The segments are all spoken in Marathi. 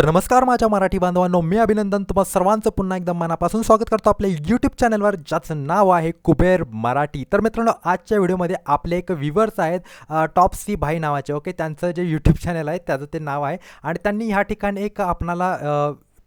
तर नमस्कार माझ्या मराठी बांधवांनो मी अभिनंदन तुम्हा सर्वांचं पुन्हा एकदा मनापासून स्वागत करतो आपल्या यूट्यूब चॅनलवर ज्याचं नाव आहे कुबेर मराठी. तर मित्रांनो आजच्या व्हिडिओमध्ये आपले एक व्ह्युअर्स आहेत टॉप सी भाई नावाचे ओके? त्यांचं जे यूट्यूब चॅनल आहे त्याचं ते नाव आहे. आणि त्यांनी ह्या ठिकाणी एक आपणाला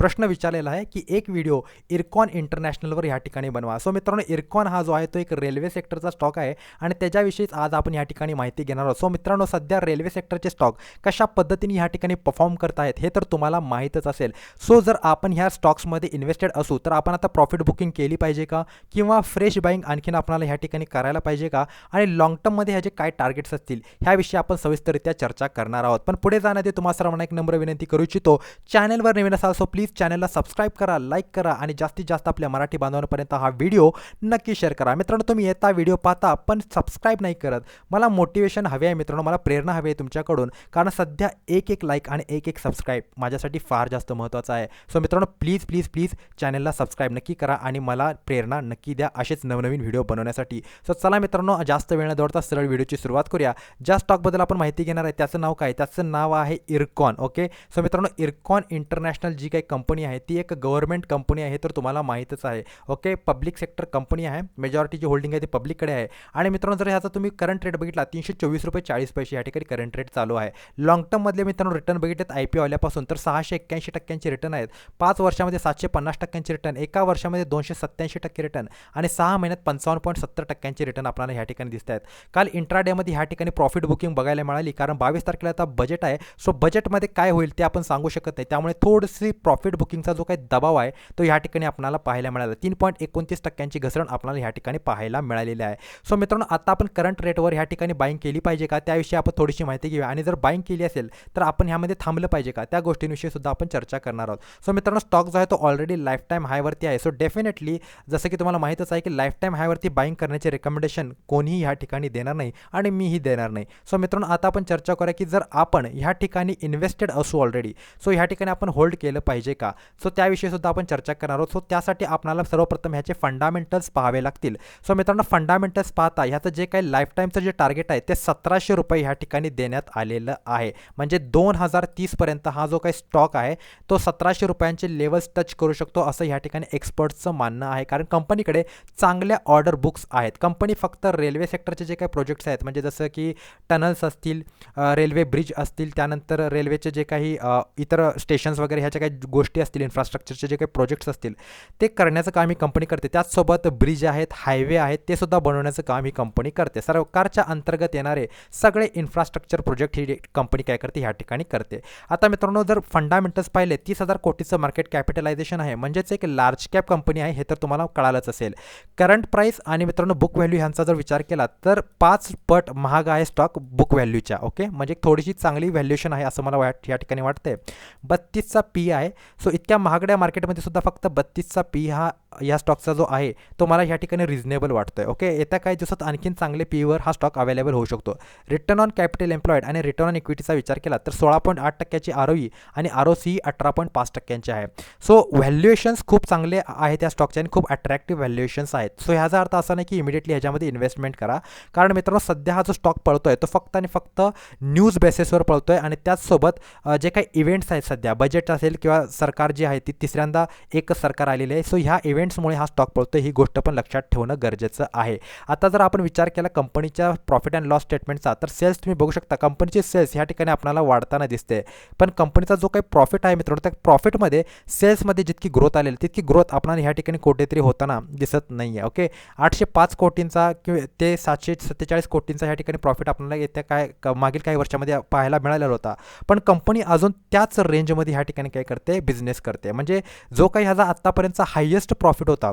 प्रश्न विचारलेला आहे की एक व्हिडिओ इरकॉन इंटरनॅशनलवर ह्या ठिकाणी बनवा. सो मित्रांनो इरकॉन हा जो आहे तो एक रेल्वे सेक्टरचा स्टॉक आहे आणि त्याच्याविषयीच आज आपण ह्या ठिकाणी माहिती घेणार आहोत. सो मित्रांनो सध्या रेल्वे सेक्टरचे स्टॉक कशा पद्धतीने ह्या ठिकाणी परफॉर्म करत आहेत हे तर तुम्हाला माहीतच असेल. सो जर आपण ह्या स्टॉक्समध्ये इन्व्हेस्टेड असू तर आपण आता प्रॉफिट बुकिंग केली पाहिजे का? किंवा फ्रेश बाईंग आणखीन आपल्याला ह्या ठिकाणी करायला पाहिजे का? आणि लॉंग टर्ममध्ये ह्याचे काय टार्गेट्स असतील? ह्याविषयी आपण सविस्तररित्या चर्चा करणार आहोत. पण पुढे जाण्याआधी तुम्हाला सर्वांना एक नम्र विनंती करू इच्छितो. चॅनलवर नवीन असाल सो प्लीज चॅनलला सबस्क्राईब करा लाईक करा आणि जास्तीत जास्त आपल्या मराठी बांधवांपर्यंत हा व्हिडिओ नक्की शेअर करा. मित्रांनो तुम्ही येता व्हिडिओ पाहता पण सबस्क्राईब नाही करत. मला मोटिवेशन हवे आहे मित्रांनो मला प्रेरणा हवी आहे तुमच्याकडून. कारण सध्या एक एक लाईक आणि एक एक सबस्क्राईब माझ्यासाठी फार जास्त महत्त्वाचं आहे. सो मित्रांनो प्लीज प्लीज प्लीज चॅनलला सबस्क्राईब नक्की करा आणि मला प्रेरणा नक्की द्या असेच नवनवीन व्हिडिओ बनवण्यासाठी. सो चला मित्रांनो जास्त वेळ न दौडता सरळ व्हिडिओची सुरुवात करूया. ज्या स्टॉकबद्दल आपण माहिती घेणार आहे त्याचं नाव काय? त्याचं नाव आहे इरकॉन ओके सो मित्रांनो इरकॉन इंटरनॅशनल जी काही कंपनी कंपनी आहे ती एक गव्हर्नमेंट कंपनी आहे तर तुम्हाला माहीतच आहे. ओके पब्लिक सेक्टर कंपनी आहे. मेजॉरिटीची होल्डिंग आहे ती पब्लिककडे आहे. आणि मित्रांनो जर ह्याचा तुम्ही करंट रेट बघितला तीनशे चोवीस रुपये चाळीस पैसे या ठिकाणी करंट रेट चालू आहे. लॉंग टर्ममधले मित्रांनो रिटर्न बघितलेत आय पी आल्यापासून तर सहाशे एक्क्याऐंशी टक्क्यांचे रिटर्न आहेत. पाच वर्षामध्ये सातशे पन्नास टक्क्यांचे रिटर्न एका वर्षामध्ये दोनशे सत्त्याऐंशी टक्के रिटर्न आणि सहा महिन्यात पंचावन्न पॉईंट सत्तर टक्क्यांचे रिटर्न आपल्याला ह्या ठिकाणी दिसत आहेत काल इंट्राडेमध्ये ह्या ठिकाणी प्रॉफिट बुकिंग बघायला मिळाली कारण बावीस तारखेला आता बजेट आहे. सो बजेटमध्ये काय होईल ते आपण सांगू शकत नाही. त्यामुळे थोडीशी प्रॉफिट बुकिंगचा जो काही दबाव आहे तो ह्या ठिकाणी आपल्याला पाहायला मिळाला. तीन पॉईंट एकोणतीस टक्क्यांची घसरण आपल्याला ह्या ठिकाणी पाहायला मिळालेली आहे. सो मित्रांनो आता आपण करंट रेटवर ह्या ठिकाणी बाईंग केली पाहिजे का? त्याविषयी आपण थोडीशी माहिती घेऊया. आणि जर बाईंग केली असेल तर आपण ह्यामध्ये थांबलं पाहिजे का? त्या गोष्टींविषयी सुद्धा आपण चर्चा करणार आहोत. सो मित्रांनो स्टॉक जो आहे तो ऑलरेडी लाईफ टाईम हायवरती आहे. सो डेफिनेटली जसं की तुम्हाला माहीतच आहे की लाईफ टाईम हायवरती बाईंग करण्याचे रेकमेंडेशन कोणीही ह्या ठिकाणी देणार नाही आणि मीही देणार नाही. सो मित्रांनो आता आपण चर्चा करूया की जर आपण ह्या ठिकाणी इन्व्हेस्टेड असू ऑलरेडी सो ह्या ठिकाणी आपण होल्ड केलं पाहिजे का? सो त्याविषयी सुद्धा आपण चर्चा करणार आहोत. सो त्यासाठी आपल्याला सर्वप्रथम ह्याचे फंडामेंटल्स पाहावे लागतील. सो मित्रांनो फंडामेंटल्स पाहता ह्याचं जे काही लाईफ टाईमचं जे टार्गेट आहे ते सतराशे रुपये ह्या ठिकाणी देण्यात आलेलं आहे. म्हणजे दोन हजार तीसपर्यंत हा जो काही स्टॉक आहे तो सतराशे रुपयांचे लेवल्स टच करू शकतो असं ह्या ठिकाणी एक्सपर्ट्सचं मानणं आहे. कारण कंपनीकडे चांगल्या ऑर्डर बुक्स आहेत. कंपनी फक्त रेल्वे सेक्टरचे जे काही प्रोजेक्ट्स आहेत म्हणजे जसं की टनल्स असतील रेल्वे ब्रिज असतील त्यानंतर रेल्वेचे जे काही इतर स्टेशन्स वगैरे ह्याच्या काही गोष्टी गोष्टी असतील इन्फ्रास्ट्रक्चरचे जे काही प्रोजेक्ट्स असतील ते करण्याचं काम ही कंपनी करते. त्याचसोबत ब्रिज आहेत हायवे आहेत ते सुद्धा बनवण्याचं काम ही कंपनी करते. सरकारच्या अंतर्गत येणारे सगळे इन्फ्रास्ट्रक्चर प्रोजेक्ट ही कंपनी काय करते? ह्या ठिकाणी करते. आता मित्रांनो जर फंडामेंटल्स पाहिले तीस हजार कोटीचं मार्केट कॅपिटलायझेशन आहे. म्हणजेच एक लार्ज कॅप कंपनी आहे हे तर तुम्हाला कळालंच असेल. करंट प्राईस आणि मित्रांनो बुक व्हॅल्यू ह्यांचा जर विचार केला तर पाच पट महाग आहे स्टॉक बुक व्हॅल्यूच्या ओके म्हणजे थोडीशी चांगली व्हॅल्युएशन आहे असं मला वाट या ठिकाणी वाटतंय. बत्तीसचा पी आहे सो इतक्या महागड्या मार्केटमध्ये सुद्धा फक्त बत्तीसचा पी हा या स्टॉकचा जो आहे तो मला ह्या ठिकाणी रिझनेबल आहे ओके येत्या काही दिवसात आणखीन चांगले पीवर हा स्टॉक अवेलेबल होऊ शकतो. रिटर्न ऑन कॅपिटल एम्प्लॉईड आणि रिटर्न ऑन इक्विटीचा विचार केला तर सोळा पॉईंट आठ टक्क्याची आर आणि आर ओ सी अठरा पॉईंट पाच टक्क्यांचे आहे. सो व्हॅल्युएशन्स खूप चांगले आहेत या स्टॉकचे आणि खूप अट्रॅक्टिव्ह व्हॅल्युएशन्स आहेत. सो ह्याचा अर्थ असा नाही की इमिडिएटली ह्याच्यामध्ये इन्व्हेस्टमेंट करा. कारण मित्रांनो सध्या हा जो स्टॉक पळतो आहे तो फक्त आणि फक्त न्यूज बेसिसवर आहे आणि त्याचसोबत जे काही इव्हेंट्स आहेत सध्या बजेट असेल किंवा सरकार जी आहे ती तिसऱ्यांदा एकच सरकार आलेली आहे. सो ह्या इव्हेंट्समुळे हा स्टॉक पळतो ही गोष्ट पण लक्षात ठेवणं गरजेचं आहे. आता जर आपण विचार केला कंपनीच्या प्रॉफिट अँड लॉस स्टेटमेंटचा तर सेल्स तुम्ही बघू शकता कंपनीचे सेल्स ह्या ठिकाणी आपल्याला वाढताना दिसते पण कंपनीचा जो काही प्रॉफिट आहे मित्रांनो त्या प्रॉफिटमध्ये सेल्समध्ये जितकी ग्रोथ आलेली तितकी ग्रोथ आपल्याला ह्या ठिकाणी कुठेतरी होताना दिसत नाही आहे ओके आठशे पाच कोटींचा किंवा ते सातशे सत्तेचाळीस कोटींचा ह्या ठिकाणी प्रॉफिट आपल्याला येत्या काय मागील काही वर्षामध्ये पाहायला मिळालेला होता. पण कंपनी अजून त्याच रेंजमध्ये ह्या ठिकाणी काय करते बिझनेस करते. म्हणजे जो काही ह्याचा आत्तापर्यंतचा हायेस्ट प्रॉफिट होता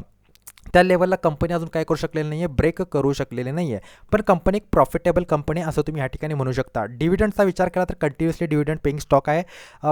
त्या लेवलला कंपनी अजून काय करू शकलेली नाही आहे ब्रेक करू शकलेली नाही आहे पण कंपनी एक प्रॉफिटेबल कंपनी असं तुम्ही ह्या ठिकाणी म्हणू शकता. डिव्हिडंडचा विचार केला तर कंटिन्युअसली डिव्हिडंड पेईंग स्टॉक आहे.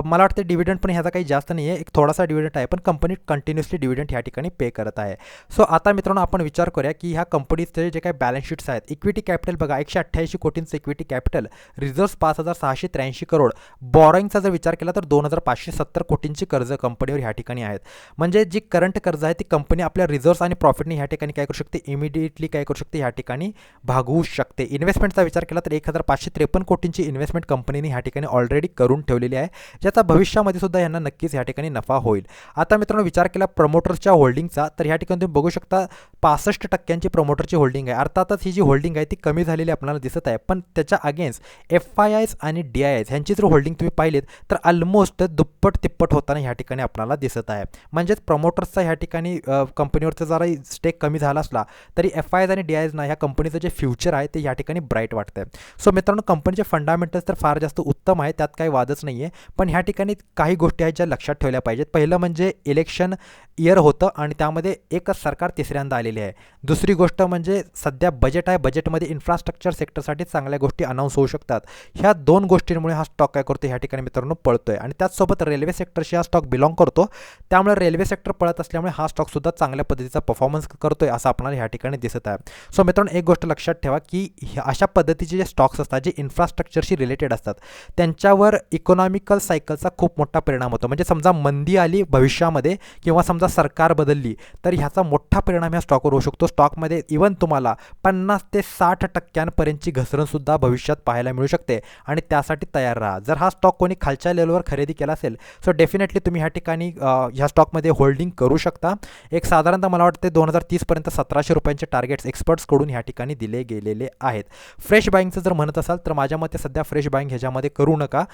मला वाटतं डिव्हिडंड पण ह्याचा काही जास्त नाही आहे एक थोडासा डिव्हिडंड आहे पण कंपनी कंटिन्युअसली डिव्हिडंड ह्या ठिकाणी पे करत आहे. सो आता मित्रांनो आपण विचार करूया की ह्या कंपनीचे जे काही बॅलन्स शीट्स आहेत इक्विटी कॅपिटल बघा एकशे अठ्ठ्याऐंशी कोटींचं इक्विटी कॅपिटल रिझर्व्स पाच हजार सहाशे त्र्याऐंशी करोड बॉरोईंगचा जर विचार केला तर दोन हजार पाचशे सत्तर कोटींची कर्ज कंपनीवर ह्या ठिकाणी आहेत. म्हणजे जी करंट कर्ज आहे ती कंपनी आपल्या रिझर्व्स आणि प्रॉफिटने ह्या ठिकाणी काय करू शकते? इमिडिएटली काय करू शकते? ह्या ठिकाणी भागवू शकते. इन्व्हेस्टमेंटचा विचार केला तर एक हजार पाचशे त्रेपन्न कोटींची इन्व्हेस्टमेंट कंपनीने ह्या ठिकाणी ऑलरेडी करून ठेवलेली आहे ज्याचा भविष्यामध्ये सुद्धा यांना नक्कीच ह्या ठिकाणी नफा होईल. आता मित्रांनो विचार केला प्रमोटर्सच्या होल्डिंगचा तर ह्या ठिकाणी तुम्ही बघू शकता पासष्ट टक्क्यांची प्रमोटरची होल्डिंग आहे. अर्थातच ही जी होल्डिंग आहे ती कमी झालेली आपल्याला दिसत आहे. पण त्याच्या अगेन्स्ट एफ आय आयस आणि डी आय एस ह्यांची जर होल्डिंग तुम्ही पाहिलीत तर ऑलमोस्ट दुप्पट तिप्पट होताना ह्या ठिकाणी आपल्याला दिसत आहे. म्हणजेच प्रमोटर्सचा ह्या ठिकाणी कंपनीवरचा जरा स्टेक कमी झाला असला तरी एफ आय आणि डी आय ना ह्या कंपनीचं जे फ्युचर आहे ते या ठिकाणी ब्राईट वाटतं आहे सो मित्रांनो कंपनीचे फंडामेंटल्स तर फार जास्त उत्तम आहे त्यात काही वादच नाही आहे पण ह्या ठिकाणी काही गोष्टी आहेत ज्या लक्षात ठेवल्या पाहिजेत. पहिलं म्हणजे इलेक्शन इयर होतं आणि त्यामध्ये एकच सरकार तिसऱ्यांदा आलेली आहे. दुसरी गोष्ट म्हणजे सध्या बजेट आहे. बजेटमध्ये इन्फ्रास्ट्रक्चर सेक्टरसाठी चांगल्या गोष्टी अनाऊन्स होऊ शकतात. ह्या दोन गोष्टींमुळे हा स्टॉक काय करतो ह्या ठिकाणी मित्रांनो पळतोय. आणि त्याचसोबत रेल्वे सेक्टरशी हा स्टॉक बिलॉंग करतो. त्यामुळे रेल्वे सेक्टर पळत असल्यामुळे हा स्टॉकसुद्धा चांगल्या पद्धतीचा परफॉर्मन्स करतोय असं आपल्याला ह्या ठिकाणी दिसत आहे. सो मित्रांनो एक गोष्ट लक्षात ठेवा की अशा पद्धतीचे जे स्टॉक्स असतात जे इन्फ्रास्ट्रक्चरशी रिलेटेड असतात त्यांच्यावर इकॉनॉमिकल सायकलचा खूप मोठा परिणाम होतो. म्हणजे समजा मंदी आली भविष्यामध्ये किंवा समजा सरकार बदलली तर ह्याचा मोठा परिणाम ह्या स्टॉकवर होऊ शकतो. स्टॉकमध्ये इवन तुम्हाला पन्नास ते साठ टक्क्यांपर्यंतची घसरणसुद्धा भविष्यात पाहायला मिळू शकते आणि त्यासाठी तयार राहा. जर हा स्टॉक कोणी खालच्या लेवलवर खरेदी केला असेल सो डेफिनेटली तुम्ही ह्या ठिकाणी ह्या स्टॉकमध्ये होल्डिंग करू शकता. एक साधारणतः मला वाटते दोन हजार तीसपर्यंत सतराशे रुपयांचे टार्गेट्स एक्सपर्ट्सकडून ह्या ठिकाणी दिले गेलेले आहेत. फ्रेश बाईंगचं जर म्हणत असाल तर माझ्या मते सध्या फ्रेश बाईंग ह्याच्यामध्ये करू नका.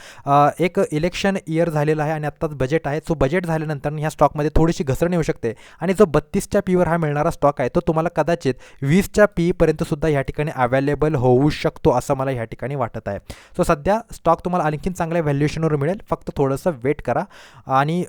एक इलेक्शन इयर झालेलं आहे आणि आत्ताच बजेट आहे. सो बजेट झाल्यानंतर ह्या स्टॉकमध्ये थोडीशी घसरण येऊ शकते. आणि जो बत्तीसच्या पीवर हा मिळणारा स्टॉक आहे तो तुम्हाला कदाचित वीसच्या पीपर्यंत सुद्धा ह्या ठिकाणी अवेलेबल होऊ शकतो असं मला ह्या ठिकाणी वाटत आहे. सो सध्या स्टॉक तुम्हाला आणखीन चांगल्या व्हॅल्युएशनवर मिळेल. फक्त थोडंसं वेट करा. आणि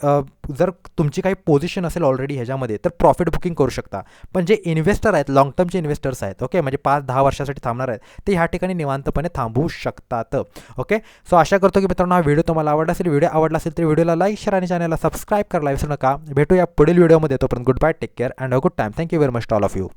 जर तुमची काही पोझिशन असेल ऑलरेडी ह्याच्यामध्ये तर प्रॉफिट बुकिंग करू शकता. पण जे इन्व्हेस्टर आहेत लाँग टर्मचे इन्व्हेस्टर्स आहेत ओके म्हणजे पाच दहा वर्षासाठी थांबणार आहेत ते ह्या ठिकाणी निवांतपणे थांबवू शकतात ओके सो आशा करतो की मित्रांनो हा व्हिडिओ तुम्हाला आवडला असेल. व्हिडिओ आवडला असेल तर व्हिडिओला लाईक शेअर आणि चॅनलला सबस्क्राईब करायला विसरू नका. भेटूया पुढील व्हिडिओमध्ये तोपर्यंत good bye take care and a good time thank you very much all of you